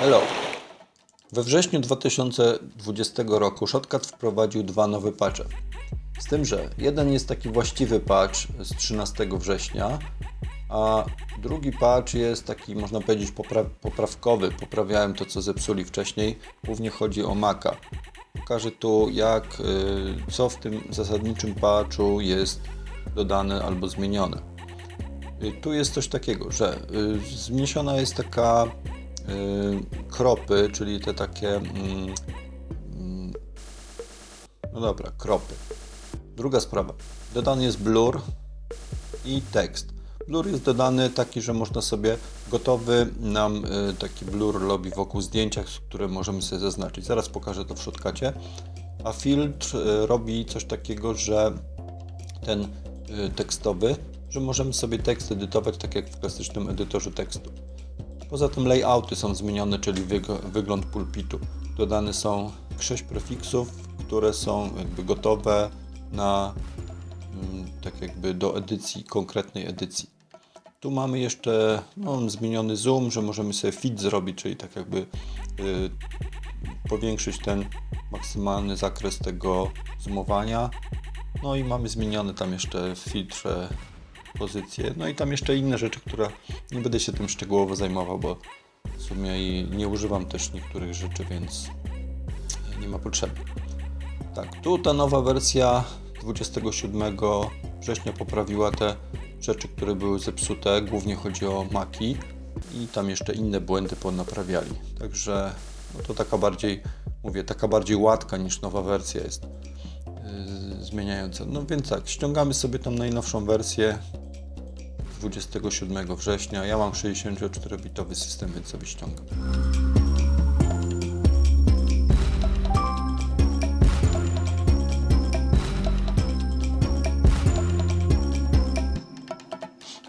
Hello. We wrześniu 2020 roku Shotcut wprowadził dwa nowe patche. Z tym, że jeden jest taki właściwy patch z 13 września, a drugi patch jest taki, można powiedzieć, popra- poprawkowy. Poprawiałem to, co zepsuli wcześniej. Głównie chodzi o Maca. Pokażę tu, jak, y, co w tym zasadniczym patchu jest dodane albo zmienione. Y, Tu jest coś takiego, że y, zmniejszona jest taka kropy, czyli te takie. Mm, mm, no dobra, kropy. Druga sprawa. Dodany jest blur i tekst. Blur jest dodany taki, że można sobie gotowy nam y, taki blur robi wokół zdjęciach, które możemy sobie zaznaczyć. Zaraz pokażę to w shotcucie. A filtr y, robi coś takiego, że ten y, tekstowy, że możemy sobie tekst edytować tak jak w klasycznym edytorze tekstu. Poza tym layouty są zmienione, czyli wyg- wygląd pulpitu. Dodane są sześć prefiksów, które są jakby gotowe na mm, tak jakby do edycji, konkretnej edycji. Tu mamy jeszcze no, zmieniony zoom, że możemy sobie fit zrobić, czyli tak jakby y, powiększyć ten maksymalny zakres tego zoomowania. No i mamy zmienione tam jeszcze filtrze pozycje. No i tam jeszcze inne rzeczy, które nie będę się tym szczegółowo zajmował, bo w sumie i nie używam też niektórych rzeczy, więc nie ma potrzeby. Tak, tu ta nowa wersja 27 września poprawiła te rzeczy, które były zepsute. Głównie chodzi o maki i tam jeszcze inne błędy ponaprawiali. Także no to taka bardziej, mówię, taka bardziej łatka niż nowa wersja jest yy, zmieniająca. No więc tak, ściągamy sobie tą najnowszą wersję 27 września. Ja mam 64-bitowy system, więc sobie ściągam.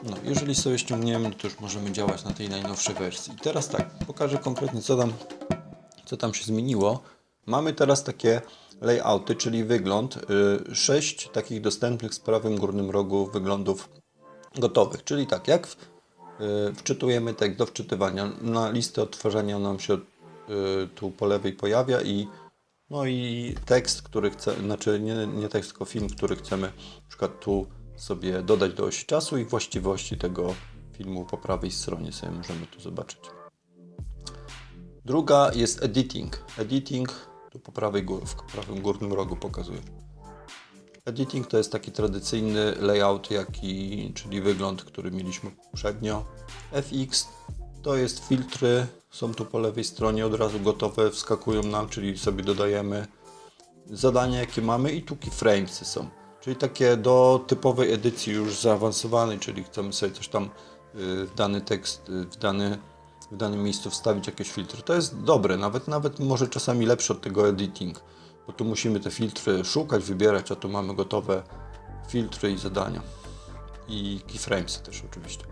No, jeżeli sobie ściągniemy, to już możemy działać na tej najnowszej wersji. I teraz tak, pokażę konkretnie, co tam, co tam się zmieniło. Mamy teraz takie layouty, czyli wygląd. y, Sześć takich dostępnych z prawym górnym rogu wyglądów gotowych. Czyli tak, jak y, wczytujemy tekst do wczytywania, na listę odtwarzania nam się y, tu po lewej pojawia i no i tekst, który chce, znaczy nie, nie tekst, tylko film, który chcemy na przykład tu sobie dodać do osi czasu i właściwości tego filmu po prawej stronie sobie możemy tu zobaczyć. Druga jest editing. Editing tu po prawej gór, w prawym górnym rogu pokazuję. Editing to jest taki tradycyjny layout, jaki, czyli wygląd, który mieliśmy poprzednio. FX to jest filtry, są tu po lewej stronie od razu gotowe, wskakują nam, czyli sobie dodajemy zadania, jakie mamy i tu keyframesy są. Czyli takie do typowej edycji już zaawansowanej, czyli chcemy sobie coś tam y, w dany tekst, y, w, dany, w danym miejscu wstawić jakieś filtry. To jest dobre, nawet, nawet może czasami lepsze od tego editing, bo tu musimy te filtry szukać, wybierać, a tu mamy gotowe filtry i zadania. I keyframesy też oczywiście.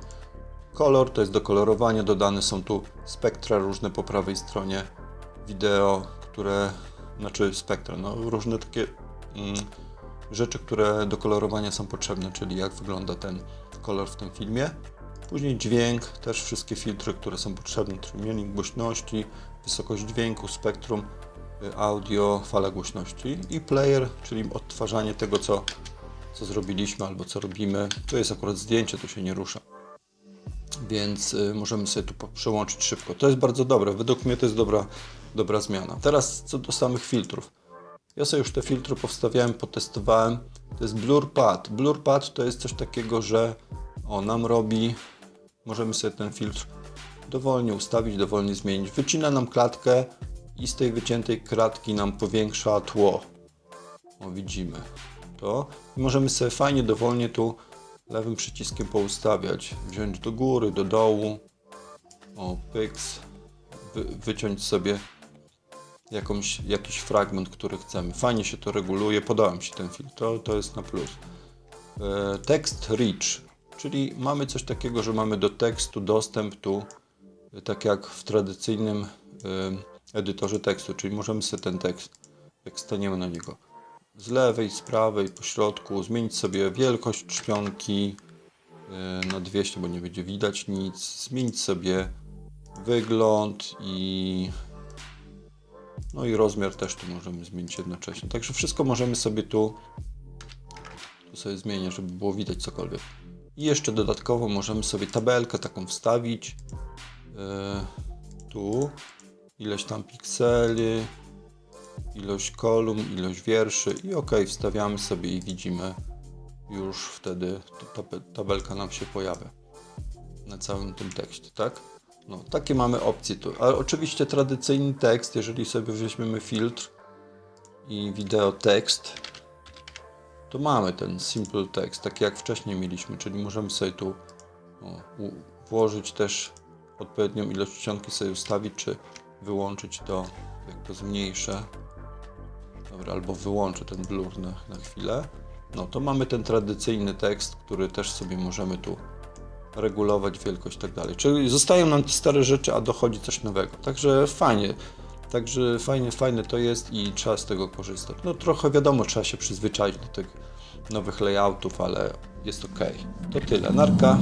Kolor to jest do kolorowania, dodane są tu spektra różne po prawej stronie, wideo, które, znaczy spektra, no różne takie mm, rzeczy, które do kolorowania są potrzebne, czyli jak wygląda ten kolor w tym filmie. Później dźwięk, też wszystkie filtry, które są potrzebne, trudnienie głośności, wysokość dźwięku, spektrum, audio, fala głośności i player, czyli odtwarzanie tego, co, co zrobiliśmy albo co robimy. To jest akurat zdjęcie, to się nie rusza więc y, możemy sobie tu przełączyć szybko. To jest bardzo dobre, według mnie to jest dobra, dobra zmiana. Teraz co do samych filtrów. Ja sobie już te filtry powstawiałem, potestowałem. To jest Blur Pad. Blur Pad to jest coś takiego, że o, nam robi, możemy sobie ten filtr dowolnie ustawić, dowolnie zmienić. Wycina nam klatkę i z tej wyciętej kratki nam powiększa tło. O, widzimy to. I możemy sobie fajnie, dowolnie tu lewym przyciskiem poustawiać. Wziąć do góry, do dołu. O, pyks. Wy, wyciąć sobie jakąś, jakiś fragment, który chcemy. Fajnie się to reguluje, podoba mi się ten film, to, to jest na plus. E, Text rich, czyli mamy coś takiego, że mamy do tekstu dostęp tu, tak jak w tradycyjnym edytorze tekstu, czyli możemy sobie ten tekst, jak staniemy na niego, z lewej, z prawej, po środku, zmienić sobie wielkość czcionki e, na 200, bo nie będzie widać nic, zmienić sobie wygląd i no i rozmiar też tu możemy zmienić jednocześnie. Także wszystko możemy sobie tu tu sobie zmienię, żeby było widać cokolwiek. I jeszcze dodatkowo możemy sobie tabelkę taką wstawić. Yy, tu ileś tam pikseli, ilość kolumn, ilość wierszy i ok, wstawiamy sobie i widzimy już wtedy ta tabe- tabelka nam się pojawia na całym tym tekście, tak? No, takie mamy opcje tu. Ale oczywiście tradycyjny tekst, jeżeli sobie weźmiemy filtr i wideo tekst, to mamy ten simple text, taki jak wcześniej mieliśmy, czyli możemy sobie tu o, u- włożyć też odpowiednią ilość czcionki sobie ustawić, czy wyłączyć to, jak to zmniejszę. Dobra, albo wyłączę ten blur na, na chwilę. No to mamy ten tradycyjny tekst, który też sobie możemy tu regulować wielkość i tak dalej. Czyli zostają nam te stare rzeczy, a dochodzi coś nowego. Także fajnie. Także fajnie, fajne to jest i trzeba z tego korzystać. No trochę wiadomo, trzeba się przyzwyczaić do tych nowych layoutów, ale jest ok. To tyle. Narka.